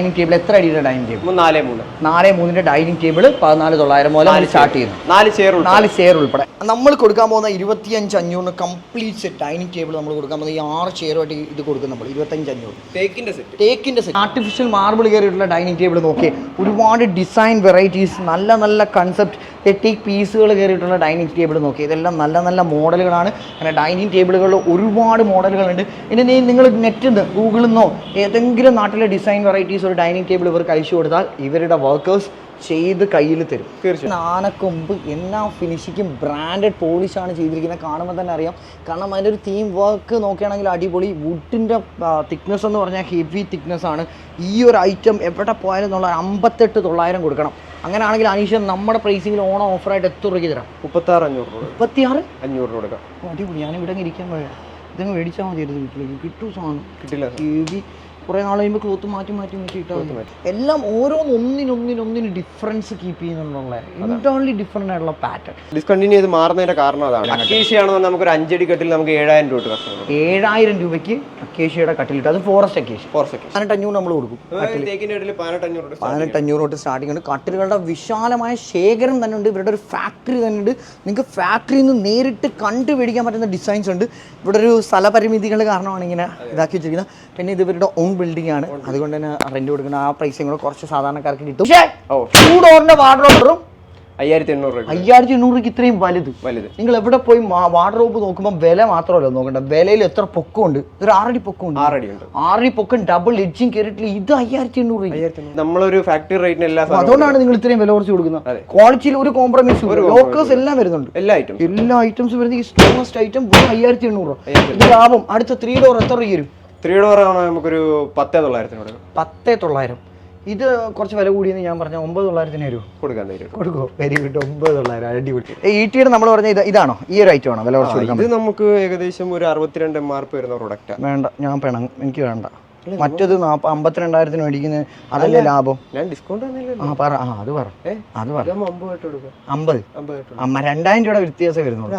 ഡൈനിങ് ടേബിൾ എത്ര അടിയുടെ ഡൈനിങ് ടേബിൾ? നാല് മൂന്ന്. നാല് മൂന്നിന്റെ ഡൈനിങ് ടേബിൾ പതിനാല് തൊള്ളായിരം മുതൽ സ്റ്റാർട്ട് ചെയ്യുന്നു. നാല് ചെയർ നാല് ചെയർ ഉൾപ്പെടെ. നമ്മൾ കൊടുക്കാൻ പോകുന്ന ഇരുപത്തിയഞ്ച് അഞ്ഞൂറിന് കംപ്ലീറ്റ് സെറ്റ് ഡൈനിങ് ടേബിൾ നമ്മൾ കൊടുക്കാൻ പോകുന്ന ഈ ആറ് ചെയറുമായിട്ട് ഇത് കൊടുക്കും നമ്മൾ ഇരുപത്തഞ്ച് അഞ്ഞൂറ്. തേക്കിന്റെ സെറ്റ് തേക്കിന്റെ സെറ്റ് ആർട്ടിഫിഷ്യൽ മാർബിൾ കയറിയിട്ടുള്ള ഡൈനിങ് ടേബിൾ നോക്കി ഒരുപാട് ഡിസൈൻ വെറൈറ്റീസ് നല്ല നല്ല കൺസെപ്റ്റ് തെറ്റിക് പീസുകൾ കയറിയിട്ടുള്ള ഡൈനിങ് ടേബിൾ നോക്കി. ഇതെല്ലാം നല്ല നല്ല മോഡലുകളാണ്. അങ്ങനെ ഡൈനിങ് ടേബിളുകളിൽ ഒരുപാട് മോഡലുകളുണ്ട്. ഇനി നീ നിങ്ങൾ നെറ്റിൽ നിന്ന് ഗൂഗിളിൽ നിന്നോ ഏതെങ്കിലും നാട്ടിലെ ഡിസൈൻ വെറൈറ്റീസ് ഒരു ഡൈനിങ് ടേബിൾ ഇവർക്ക് അയച്ചു കൊടുത്താൽ ഇവരുടെ വർക്കേഴ്സ് ചെയ്ത് കയ്യിൽ തരും. തീർച്ചയായും. ആനക്കൊമ്പ് എല്ലാ ഫിനിഷിക്കും ബ്രാൻഡഡ് പോളിഷാണ് ചെയ്തിരിക്കുന്നത്. കാണുമ്പോൾ തന്നെ അറിയാം. കാരണം അതിന്റെ ഒരു തീം വർക്ക് നോക്കുകയാണെങ്കിൽ അടിപൊളി. വുഡിന്റെ തിക്നെസ് എന്ന് പറഞ്ഞാൽ ഹെവി തിക്നെസ് ആണ്. ഈ ഒരു ഐറ്റം എവിടെ പോയാലും എന്നുള്ള അമ്പത്തെട്ട് തൊള്ളായിരം കൊടുക്കണം. അങ്ങനെയാണെങ്കിൽ അനീഷ് നമ്മുടെ പ്രൈസിൽ ഓണം ഓഫറായിട്ട് എത്ര രൂപയ്ക്ക് തരാം? മുപ്പത്തി ആറ് അഞ്ഞൂറ് രൂപ മുപ്പത്തിയാറ്? അഞ്ഞൂറ് രൂപ കൊടുക്കാം. അടിപൊളി. ഞാൻ ഇവിടെ ഇരിക്കാൻ പോയാ ഇതങ്ങ് മേടിച്ചാൽ മതിയായിരുന്നു വീട്ടിലേക്ക്. കിട്ടും സാധനം. കിട്ടില്ല. കുറേ നാൾ കഴിയുമ്പോൾ ക്ലോത്ത് മാറ്റി മാറ്റി മാറ്റി. ഇട്ടാൽ എല്ലാം ഓരോന്നൊന്നിനൊന്നിനൊന്നിന് ഡിഫറൻസ് കീപ്പ് ചെയ്യുന്നുള്ള എന്റോൺലി ഡിഫറെന്റ് ആയിട്ടുള്ള പാറ്റേൺ ഡിസ്കണ്ടിന്യൂ ചെയ്ത് മാറുന്നതിന്റെ കാരണം അതാണ്. അക്കേഷ്യാണെന്ന് നമുക്ക് ഒരു അഞ്ചടി കെട്ടിൽ നമുക്ക് ഏഴായിരം രൂപ ഏഴായിരം രൂപയ്ക്ക് അക്കേഷ്യയുടെ കട്ടിലിട്ട് അത് ഫോറസ്റ്റ് അക്കേഷ്യ ഫോറസ്റ്റ് സെക്കൻഡ് പതിനെട്ടഞ്ഞൂറ് നമ്മൾ കൊടുക്കും പതിനെട്ടഞ്ഞൂറ് തൊട്ട് സ്റ്റാർട്ടിംഗ് ഉണ്ട് കട്ടിലുകളുടെ വിശാലമായ ശേഖരം തന്നെ ഉണ്ട്. ഇവരുടെ ഒരു ഫാക്ടറി തന്നെ ഉണ്ട്. നിങ്ങൾക്ക് ഫാക്ടറിയിൽ നിന്ന് നേരിട്ട് കണ്ടുപിടിക്കാൻ പറ്റുന്ന ഡിസൈൻസ് ഉണ്ട്. ഇവിടെ ഒരു സ്ഥലപരിമിതികൾ കാരണമാണ് ഇങ്ങനെ ഇതാക്കി വെച്ചിരിക്കുന്നത്. പിന്നെ ഇത് ഇവരുടെ ഓൺ ബിൽഡിംഗ് ആണ്. അതുകൊണ്ട് തന്നെ റെന്റ് കൊടുക്കുന്ന ആ പ്രൈസും കൂടെ കുറച്ച് സാധാരണക്കാർക്ക് കിട്ടും. പക്ഷേ ടൂ ഡോറിന്റെ വാർഡ്രോബറും അയ്യായിരത്തി എണ്ണൂറ് രൂപ അയ്യായിരത്തി എണ്ണൂറ് ഇത്രയും വലുത്. വലുത്. നിങ്ങൾ എവിടെ പോയി വാർഡ്രോബ് നോക്കുമ്പോൾ വില മാത്രമല്ല നോക്കണ്ട. വിലയിൽ എത്ര പൊക്കമുണ്ട്? ഒരു ആറടി പൊക്കമുണ്ട്. ആറടി ഉണ്ട് ആറടി പൊക്കം ഡബിൾ എഡ്ജിങ് കയറിയിട്ടില്ല ഇത് അയ്യായിരത്തി എണ്ണൂറ്. നമ്മളൊരു ഫാക്ടറി റേറ്റിന് എല്ലാ അതുകൊണ്ടാണ് നിങ്ങൾ ഇത്രയും വില കുറച്ച് കൊടുക്കുന്നത്. ക്വാളിറ്റിയിൽ ഒരു കോംപ്രമൈസ് ലോക്കേഴ്സ് എല്ലാം വരുന്നുണ്ട്. എല്ലാ ഐറ്റം എല്ലാ ഐറ്റംസും വരുന്നത് ഈ സ്ട്രോങ്സ്റ്റ് ഐറ്റം വെറും അയ്യായിരത്തി എണ്ണൂറ് ലാഭം. അടുത്ത ത്രീ ഡോർ എത്ര രൂപ വരും? ത്രീ ഡോർ ആണ് നമുക്കൊരു പത്തേ തൊള്ളായിരത്തിന് കൊടുക്കാം. പത്തേ തൊള്ളായിരം. ഇത് കുറച്ച് വില കൂടിയെന്ന് ഞാൻ പറഞ്ഞ ഒമ്പത് തൊള്ളായിരത്തിന് വരും കൊടുക്കാൻ തരും കൊടുക്കോ. വെരി ഗുഡ് ഒമ്പത് തൊള്ളായിരം. അടിപൊളി. ഈ ടിയുടെ നമ്മൾ പറഞ്ഞ ഇത് ഇതാണോ? ഈ ഒരു ഐറ്റം ആണോ? വില കുറച്ച് ഇത് നമുക്ക് ഏകദേശം ഒരു അറുപത്തിരണ്ട് എം ആർ പി വരുന്ന പ്രൊഡക്റ്റാണ് വേണ്ട ഞാൻ പെണം എനിക്ക് വേണ്ട. മറ്റത് അമ്പത്തിരണ്ടായിരത്തിന് മേടിക്കുന്ന അതല്ലേ ലാഭം? ഞാൻ ഡിസ്കൗണ്ട് ആ പറ. ആ അത് പറ. അത് പറ. അമ്പത് അമ്മ രണ്ടായിരം രൂപയുടെ വ്യത്യാസം വരുന്നുള്ളൂ.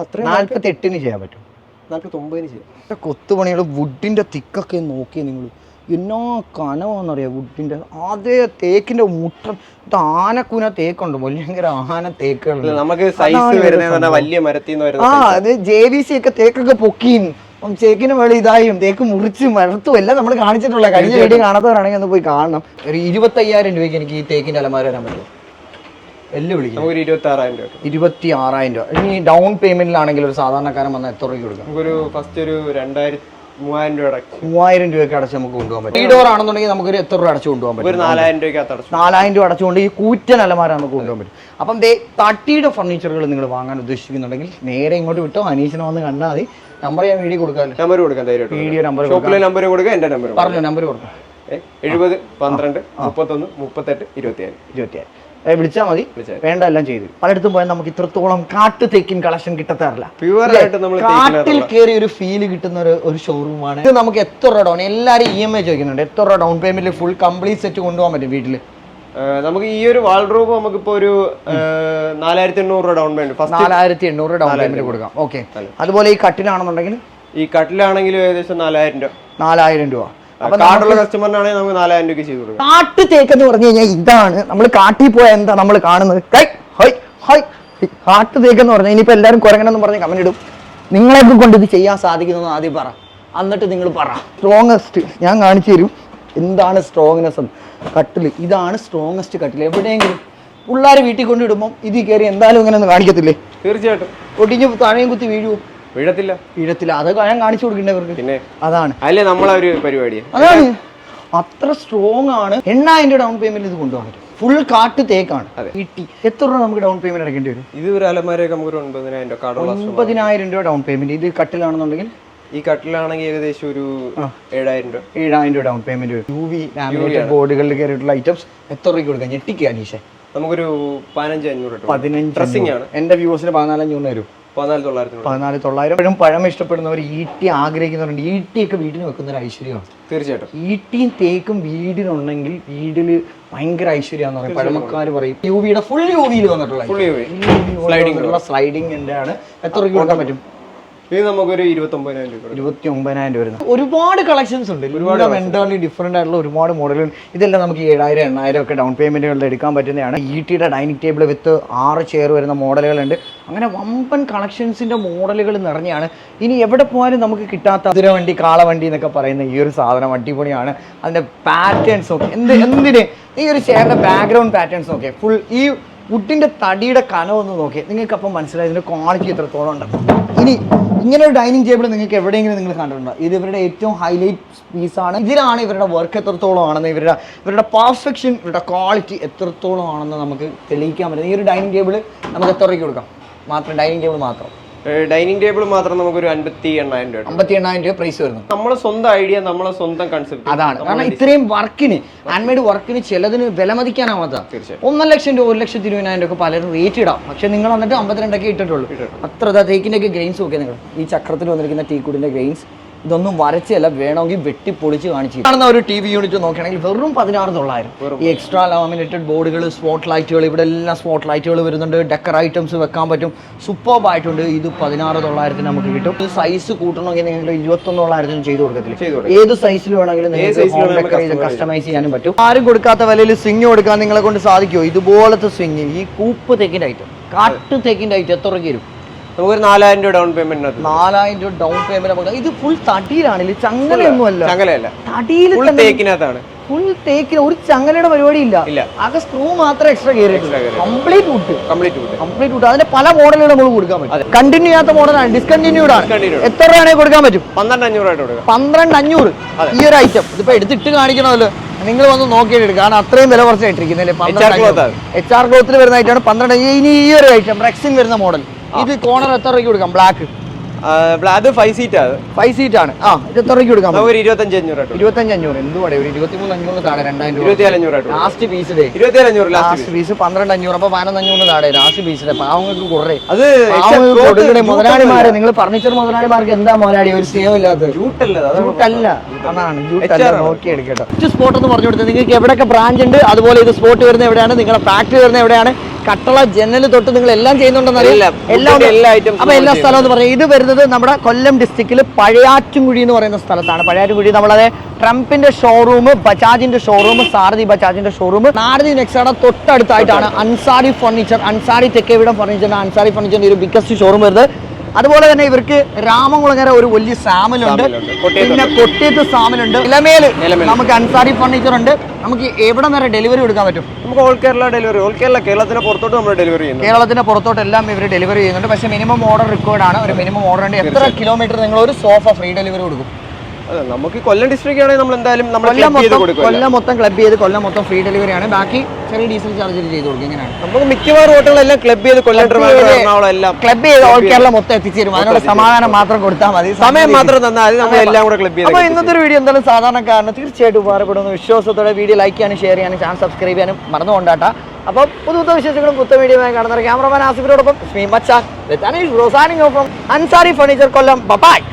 എട്ടിന് ചെയ്യാൻ പറ്റും. നാൽപ്പത്തി ഒമ്പതിന് ചെയ്യാം കൊത്തുപണികൾ വുഡിന്റെ തിക്കൊക്കെ നോക്കിയേ നിങ്ങൾ എന്നോ കനവാണെന്നറിയാം വുഡിന്റെ അതേ തേക്കിന്റെ മുട്ടം. ഇത് ആനക്കുന തേക്കുണ്ട്? ഭയങ്കര ആന തേക്കുണ്ട് നമുക്ക് സൈസ് വരുന്നത് വലിയ മരത്തിൽ ആ വരുന്ന അത് ജെ ബി സി ഒക്കെ തേക്കൊക്കെ പൊക്കിയും അപ്പം തേക്കിന് വെളി ഇതായും തേക്ക് മുറിച്ച് മരത്തും എല്ലാം നമ്മൾ കാണിച്ചിട്ടുള്ള കഴിഞ്ഞ വീഡിയോ കാണാത്തവരാണെങ്കിൽ ഒന്ന് പോയി കാണണം. ഒരു ഇരുപത്തയ്യായിരം രൂപയ്ക്ക് എനിക്ക് ഈ തേക്കിന്റെ അലമാര വരാൻ പറ്റും എല്ലാം വിളിക്കും. നമുക്കൊരു ഇരുപത്തി ആറായിരം രൂപ. ഇരുപത്തി ആറായിരം രൂപ. ഇനി ഡൗൺ പേയ്മെന്റിലാണെങ്കിൽ ഒരു സാധാരണക്കാരൻ വന്നാൽ എത്ര രൂപയ്ക്ക് കൊടുക്കും? നമുക്കൊരു ഫസ്റ്റ് ഒരു രണ്ടായിരത്തി മൂവായിരം രൂപ മൂവായിരം രൂപയ്ക്ക് അടച്ച് നമുക്ക് കൊണ്ടുപോകാൻ പറ്റും. ഈ ഡോർ ആണെന്നുണ്ടെങ്കിൽ നമുക്കൊരു എത്ര രൂപ അടച്ച് കൊണ്ടുപോകാൻ ഒരു പറ്റും നാലായിരം രൂപയ്ക്ക് അടച്ചു നാലായിരം രൂപ അടച്ചുകൊണ്ട് ഈ കൂറ്റൻ അലമാര നമുക്ക് കൊണ്ടുപോകാൻ പറ്റും. അപ്പം ദേ തട്ടിയുടെ ഫർണിച്ചറുകൾ നിങ്ങൾ വാങ്ങാൻ ഉദ്ദേശിക്കുന്നുണ്ടെങ്കിൽ നേരെ ഇങ്ങോട്ട് വിട്ടോ അനീഷിനെ വന്ന് കണ്ടാൽ മതി. നമ്പർ ഞാൻ വീഡിയോ കൊടുക്കാം നമ്പർ കൊടുക്കാം വീഡിയോ നമ്പർ ഷോപ്പിലെ നമ്പർ കൊടുക്കുക എന്റെ നമ്പർ പറഞ്ഞു നമ്പർ കൊടുക്കാം. എഴുപത് പന്ത്രണ്ട് മുപ്പത്തൊന്ന് മുപ്പത്തെട്ട് ഇരുപത്തിയേഴ്. ഇരുപത്തിയാറ് വിളിച്ചാൽ മതി. വേണ്ട എല്ലാം ചെയ്തു. പലയിടത്തും പോയാൽ നമുക്ക് ഇത്രത്തോളം കാട്ടു തേക്കിൻ കളക്ഷൻ കിട്ടത്താറില്ല. കാട്ടിൽ കയറി ഒരു ഫീൽ കിട്ടുന്ന ഒരു ഒരു ഷോറൂമാണ് ഇത് നമുക്ക് എത്ര രൂപ ഡൗൺ എല്ലാവരും ഇ എം ഐ ചോദിക്കുന്നുണ്ട്. എത്ര രൂപ ഡൗൺ പേയ്മെന്റിൽ ഫുൾ കംപ്ലീറ്റ് സെറ്റ് കൊണ്ടുപോകാൻ പറ്റും വീട്ടിൽ നമുക്ക് ഈ ഒരു വാൾഡ്രോബ് നമുക്കിപ്പോ ഒരു നാലായിരത്തി എണ്ണൂറ് രൂപ ഡൗൺ പേയ്മെന്റ് നാലായിരത്തി എണ്ണൂറ് ഡൗൺ പേയ്മെന്റ് കൊടുക്കാം. ഓക്കെ അതുപോലെ ഈ കട്ടിലാണെന്നുണ്ടെങ്കിൽ ഈ കട്ടിലാണെങ്കിലും ഏകദേശം നാലായിരം രൂപ. നാലായിരം രൂപ. കാർഡുള്ള കസ്റ്റമറിനാണെങ്കിൽ നമുക്ക് നാലായിരം രൂപയ്ക്ക് ചെയ്ത് കൊടുക്കാം. കാട്ടു തേക്ക് എന്ന് പറഞ്ഞു കഴിഞ്ഞാൽ ഇതാണ്. നമ്മൾ കാട്ടിൽ പോയാൽ എന്താ നമ്മൾ കാണുന്നത്? High high. ഹൈ കാട്ടു തേക്ക് എന്ന് പറഞ്ഞാൽ ഇനിയിപ്പോൾ എല്ലാവരും കുറങ്ങണമെന്ന് പറഞ്ഞ് കമന്റ് ഇടും. നിങ്ങളെയൊക്കെ കൊണ്ട് ഇത് ചെയ്യാൻ സാധിക്കുന്നതെന്ന് ആദ്യം പറ. എന്നിട്ട് നിങ്ങൾ പറ. സ്ട്രോങ്സ്റ്റ് ഞാൻ കാണിച്ചു തരും. എന്താണ് സ്ട്രോങ്നെസ് എന്ന്. കട്ടിൽ ഇതാണ് സ്ട്രോങ്സ്റ്റ് കട്ടിൽ എവിടെയെങ്കിലും പിള്ളേർ വീട്ടിൽ കൊണ്ടിടുമ്പം ഇതിൽ കയറി എന്തായാലും ഇങ്ങനെ ഒന്ന് കാണിക്കത്തില്ലേ? തീർച്ചയായിട്ടും. ഒടിഞ്ഞ് താഴെയും കുത്തി വീഴുവോ? വീഴത്തില്ല. വീഴത്തില്ല. അത് ഞാൻ കാണിച്ചു കൊടുക്കേണ്ടവർക്ക് പിന്നെ? അതാണ്. അല്ലേ നമ്മളെ ഒരു പരിപാടി അതാണ്. അത്ര സ്ട്രോങ് ആണ്. എണ്ണായിരം ഡൗൺ പേയ്മെന്റ് ഇത് കൊണ്ടുപോകാൻ പറ്റും ഫുൾ കാട്ട് തേക്കാണ്. അതെ. എത്ര രൂപ നമുക്ക് ഡൗൺ പേയ്മെന്റ് അടക്കേണ്ടി വരും? ഇത് ഒരു അലമാരയൊക്കെ നമുക്ക് ഒരു ഒൻപതിനായിരം രൂപ കടമുള്ള ഒമ്പതിനായിരം രൂപ ഡൗൺ പേയ്മെന്റ് ഇത് കട്ടിലാണെന്നുണ്ടെങ്കിൽ? ഈ കട്ടിലാണെങ്കിൽ ഏകദേശം ഒരു ഏഴായിരം രൂപ. ഏഴായിരം രൂപ ഡൗൺ പേയ്മെന്റ് വരും. യു വി ലാമിനേറ്റഡ് ബോർഡുകളിൽ കയറിയിട്ടുള്ള ഐറ്റംസ് എത്ര രൂപയ്ക്ക് കൊടുക്കാം? ഞെട്ടിക്കുക അനീഷേ. നമുക്കൊരു പതിനഞ്ച് അഞ്ഞൂറ് പതിനഞ്ച് ഡ്രസ്സിംഗ് ആണ്. എന്റെ വ്യൂസിന് പതിനാലഞ്ഞൂറ് വരും. പതിനാല് തൊള്ളായിരം. എപ്പോഴും പഴം ഇഷ്ടപ്പെടുന്നവർ ഈട്ടി ആഗ്രഹിക്കുന്നവരുണ്ട്. ഈട്ടിയൊക്കെ വീട്ടിൽ വെക്കുന്ന ഒരു ഐശ്വര്യമാണ്. തീർച്ചയായിട്ടും. ഈട്ടിയും തേക്കും വീടിനുണ്ടെങ്കിൽ വീടിൽ ഭയങ്കര ഐശ്വര്യം പറയും. പഴമക്കാർ പറയും. യു വിയുടെ ഫുൾ യു വിയിൽ വന്നിട്ടുള്ള സ്ലൈഡിംഗ് ആണ് എത്ര രൂപ കൊടുക്കാൻ പറ്റും? ഇത് നമുക്കൊരു ഇരുപത്തി ഒമ്പതിനായിരം രൂപ. ഇരുപത്തി ഒമ്പതിനായിരം രൂപ വരുന്നത് ഒരുപാട് കളക്ഷൻസ് ഉണ്ട്. ഒരുപാട് മെന്റലി ഡിഫറെന്റ് ആയിട്ടുള്ള ഒരുപാട് മോഡലുകൾ ഇതെല്ലാം നമുക്ക് ഏഴായിരം എണ്ണായിരം ഒക്കെ ഡൗൺ പേയ്മെന്റുകളിൽ എടുക്കാൻ പറ്റുന്നതാണ്. ഇ ടിയുടെ ഡൈനിങ് ടേബിൾ വിത്ത് ആറ് ചെയർ വരുന്ന മോഡലുകളുണ്ട്. അങ്ങനെ വമ്പൻ കളക്ഷൻസിന്റെ മോഡലുകൾ നിറഞ്ഞാണ്. ഇനി എവിടെ പോയാലും നമുക്ക് കിട്ടാത്ത കുതിരവണ്ടി കാളവണ്ടി എന്നൊക്കെ പറയുന്ന ഈ ഒരു സാധനം അടിപൊളിയാണ്. അതിന്റെ പാറ്റേൺസ് ഒക്കെ എന്ത് എന്തിന്? ഈ ഒരു ചെയറിന്റെ ബാക്ക്ഗ്രൗണ്ട് പാറ്റേൺസ് ഒക്കെ ഫുൾ ഈ വുഡിന്റെ തടിയുടെ കനവൊന്ന് നോക്കിയേ. നിങ്ങൾക്ക് അപ്പം മനസ്സിലായി ഇതിന്റെ ക്വാളിറ്റി എത്രത്തോളം ഉണ്ട്. ഇനി ഇങ്ങനെ ഒരു ഡൈനിങ് ടേബിൾ നിങ്ങൾക്ക് എവിടെയെങ്കിലും നിങ്ങൾ കണ്ടിട്ടുണ്ടോ? ഇത് ഇവരുടെ ഏറ്റവും ഹൈലൈറ്റ് പീസാണ് ഇതിലാണ് ഇവരുടെ വർക്ക് എത്രത്തോളം ആണെന്ന് ഇവരുടെ ഇവരുടെ പെർഫെക്ഷൻ ഇവരുടെ ക്വാളിറ്റി എത്രത്തോളം ആണെന്ന് നമുക്ക് തെളിയിക്കാൻ പറ്റും. ഈ ഒരു ഡൈനിങ് ടേബിൾ നമുക്ക് എത്ര രൂപയ്ക്ക് കൊടുക്കാം? മാത്രം ഡൈനിങ് ടേബിൾ മാത്രം. ഡൈനിങ് ടേബിൾ മാത്രം നമുക്കൊരു അൻപത്തി എണ്ണായിരം രൂപ. അമ്പത്തി എണ്ണായിരം രൂപ പ്രൈസ് വരുന്നു. നമ്മളെ സ്വന്തം ഐഡിയ നമ്മളെ സ്വന്തം കൺസെപ്റ്റ് അതാണ്. കാരണം ഇത്രയും വർക്കിന് ഹാൻഡ്മെയ്ഡ് വർക്കിന് ചിലതിന് വിലമതിക്കാനാവാത്ത. ഒന്നര ലക്ഷം രൂപ ഒരു ലക്ഷത്തി ഇരുപതിനായിരം രൂപ പലരും റേറ്റ് ഇടാം. പക്ഷെ നിങ്ങൾ വന്നിട്ട് അമ്പത്തിരണ്ടൊക്കെ ഇട്ടിട്ടുള്ളൂ. അത്ര തേക്കിന്റെ തേക്കിന്റെ ഒക്കെ ഗ്രെയിൻസ് നോക്കിയാൽ നിങ്ങൾ. ഈ ചക്രത്തിൽ വന്നിരിക്കുന്ന ടീക്കൂടിന്റെ ഗ്രെയിൻസ് ഇതൊന്നും വരച്ചല്ല വേണമെങ്കിൽ വെട്ടി പൊളിച്ച് കാണിച്ചു കാണുന്ന ഒരു ടി വി യൂണിറ്റ് നോക്കുകയാണെങ്കിൽ വെറും പതിനാറ് തൊള്ളായിരം ഈ എക്സ്ട്രാ ലാമിനേറ്റഡ് ബോർഡുകൾ സ്പോട്ട് ലൈറ്റുകൾ ഇവിടെ എല്ലാം സ്പോട്ട് ലൈറ്റുകൾ വരുന്നുണ്ട്. ഡെക്കർ ഐറ്റംസ് വെക്കാൻ പറ്റും. സൂപ്പർബ് ആയിട്ടുണ്ട്. ഇത് പതിനാറ് തൊള്ളായിരത്തിന് നമുക്ക് കിട്ടും. ഇത് സൈസ് കൂട്ടണമെങ്കിൽ നിങ്ങൾ ഇരുപത്തൊന്ന് തൊള്ളായിരത്തിന് ചെയ്ത് കൊടുക്കത്തില്ല? ഏത് സൈസിൽ വേണമെങ്കിലും കസ്റ്റമൈസ് ചെയ്യാനും പറ്റും. ആരും കൊടുക്കാത്ത വിലയിൽ സ്വിങ് കൊടുക്കാൻ നിങ്ങളെ കൊണ്ട് സാധിക്കുമോ? ഇതുപോലത്തെ സ്വിങ് ഈ കൂപ്പ് തേക്കിന്റെ ഐറ്റം കാട്ടു തേക്കിന്റെ ഐറ്റം എത്ര രൂപ വരും? നമുക്കൊരു നാലായിരം രൂപ ഡൗൺ പേയ്മെന്റ് നാലായിരം രൂപ ഡൗൺ പേയ്മെന്റ് ഇത് ഫുൾ തടിയിലാണ് ഇത് ചങ്ങലയൊന്നും അല്ല ചങ്ങലയല്ല തടിയിൽ തേക്കിനകത്താണ്. ഫുൾ തേക്കിന് ഒരു ചങ്ങലയുടെ പരിപാടി ഇല്ല. ആകെ സ്ക്രൂ മാത്രം എക്സ്ട്രാ കയറിയിട്ടുണ്ട്. Complete wood complete wood complete wood അതിന്റെ പല മോഡലുകൾ നമ്മൾ കൊടുക്കാൻ പറ്റും. കണ്ടിന്യൂ ചെയ്യാത്ത മോഡലാണ് ഡിസ്കണ്ടിന്യൂഡ് ആണ്. എത്ര രൂപയാണെങ്കിൽ കൊടുക്കാൻ പറ്റും? പന്ത്രണ്ട് അഞ്ഞൂറായിട്ട് കൊടുക്കാം. പന്ത്രണ്ട് അഞ്ഞൂറ്. ഈ ഒരു ഐറ്റം ഇതിപ്പോ എടുത്തിട്ട് കാണിക്കണമല്ലോ. നിങ്ങൾ വന്ന് നോക്കിയിട്ട് കാരണം അത്രയും വില കുറച്ചായിട്ടിരിക്കുന്നില്ലേ എച്ച് ആർ ക്ലോത്തിൽ വരുന്ന ഐറ്റമാണ് പന്ത്രണ്ട്. ഇനി ഈ ഒരു ഐറ്റം റെക്സിൻ വരുന്ന മോഡൽ ഇത് കോണർ എത്ര രൂപയ്ക്ക് കൊടുക്കാം? ബ്ലാക്ക് അത് ഫൈവ് സീറ്റ് ആണ് ഫൈവ് സീറ്റ് ആണ്. ആ ഇത് എത്ര രൂപയ്ക്ക് കൊടുക്കാം? ഒരു ഇരുപത്തഞ്ച് അഞ്ഞൂറ്. ഇരുപത്തഞ്ച് അഞ്ഞൂറ് എന്തുവാടെ ഒരു ഇരുപത്തിമൂന്ന് അഞ്ഞൂറ് താഴെ രണ്ടായിരം രൂപ. ഇരുപത്തിനാല് അഞ്ഞൂറായിട്ട് ലാസ്റ്റ് പീസ് ഇരുപത്തി ഇരുപത്തിനാല് അഞ്ഞൂറ് ലാസ്റ്റ് പീസ് പന്ത്രണ്ട് അഞ്ഞൂറ്. അപ്പൊ പതിനൊന്ന് അഞ്ഞൂറ് താഴെ ലാസ്റ്റ് പീസിലെ പാവങ്ങൾക്ക് കുറേ. അത് കൊടുക്കണേ മുതലാളിമാരെ നിങ്ങൾ ഫർണിച്ചർ മുതലാളിമാർക്ക് എന്താ മുതലാളി? ഒരു സേവ് ഇല്ലാത്തത്. ജൂട്ടല്ല. അതാണ്. ജൂട്ടല്ല. നോക്കി എടുക്കട്ടോ. സ്പോട്ട് എന്ന് പറഞ്ഞു കൊടുത്തത് നിങ്ങൾക്ക് എവിടെയൊക്കെ ബ്രാഞ്ച് ഉണ്ട്? അതുപോലെ ഇത് സ്പോട്ട് വരുന്ന എവിടെയാണ്? നിങ്ങളുടെ ഫാക്ടറി വരുന്ന എവിടെയാണ്? കട്ടള ജനൽ തൊട്ട് നിങ്ങൾ എല്ലാം. ചെയ്യുന്നുണ്ടെന്ന് അറിയാം എല്ലാം. അപ്പൊ എല്ലാ സ്ഥലം എന്ന് പറയാം. ഇത് വരുന്നത് നമ്മുടെ കൊല്ലം ഡിസ്ട്രിക്റ്റിൽ പഴയാറ്റുംകുഴി എന്ന് പറയുന്ന സ്ഥലത്താണ്. പഴയാറ്റുംകുഴി നമ്മളത് ട്രംപിന്റെ ഷോറൂം ബജാജിന്റെ ഷോറൂം സാരഥി ബജാജിന്റെ ഷോറൂം നാരദി നെക്സയുടെ തൊട്ടടുത്തായിട്ടാണ് അൻസാരി ഫർണിച്ചർ അൻസാരി തെക്കേവിടം ഫർണിച്ചറിന്റെ അൻസാരി ഫർണിച്ചറിന്റെ ഒരു ബിഗ്ഗസ്റ്റ് ഷോറൂം വരുന്നത്. അതുപോലെ തന്നെ ഇവർക്ക് രാമകുളങ്ങര ഒരു വലിയ സാമലുണ്ട്. പിന്നെ കൊട്ടിയത്ത് സാമലുണ്ട്. നിലമേൽ. നമുക്ക് അൻസാരി ഫർണിച്ചർ ഉണ്ട്. നമുക്ക് എവിടെ വരെ ഡെലിവറി കൊടുക്കാൻ പറ്റും? നമുക്ക് all Kerala delivery all Kerala കേരളത്തിന് പുറത്തോട്ട് നമ്മൾ ഡെലിവറി ചെയ്യുന്നു കേരളത്തിന്റെ പുറത്തോട്ടെല്ലാം ഇവർ ഡെലിവറി ചെയ്യുന്നുണ്ട്. പക്ഷേ മിനിമം ഓർഡർ റിക്വയർഡ് ആണ്. ഒരു മിനിമം ഓർഡർ ഉണ്ട്. എത്ര കിലോമീറ്റർ നിങ്ങൾ ഒരു സോഫ ഫ്രീ ഡെലിവറി കൊടുക്കും? നമുക്ക് കൊല്ലം ഡിസ്ട്രിക്ട് ആണെങ്കിൽ നമ്മൾ എന്തായാലും കൊല്ലം മൊത്തം കൊല്ലം മൊത്തം ക്ലബ് ചെയ്ത് കൊല്ലം മൊത്തം ഫ്രീ ഡെലിവറി ആണ്. ബാക്കി ചെറിയ ഡീസൽ ചാർജ് ചെയ്ത് കൊടുക്കും. ഇങ്ങനെയാണ്. നമുക്ക് മിക്കവാറും ഹോട്ടലെല്ലാം ക്ലബ് ചെയ്ത് കൊല്ലം എറണാകുളം എല്ലാം ക്ലബ് ചെയ്ത് ഓൾ കേരള മൊത്തം എത്തിച്ചേരും. അതിനുള്ള സമാധാനം മാത്രം കൊടുത്താൽ മതി. സമയം മാത്രം തന്നാൽ അത് നമ്മൾ എല്ലാം കൂടെ ക്ലബ് ചെയ്ത് അപ്പോൾ ഇന്നത്തെ ഒരു വീഡിയോ എന്തായാലും സാധാരണക്കാരന് തീർച്ചയായിട്ടും ഉപകാരപ്പെടുന്നു വിശ്വാസത്തോടെ വീഡിയോ ലൈക്ക് ചെയ്യാനും ഷെയർ ചെയ്യാനും ചാനൽ സബ്സ്ക്രൈബ് ചെയ്യാനും മറന്നുകൊണ്ടാട്ടാ. അപ്പോൾ പുതു പുതു വിശേഷങ്ങളും പുത്ത വീഡിയോയുമായി കാണുന്ന ക്യാമറമാൻ ആസിഫിനോടൊപ്പം സ്മീ മച്ചാൻ അൻസാരി ഫർണിച്ചർ കൊല്ലം. ബബായ്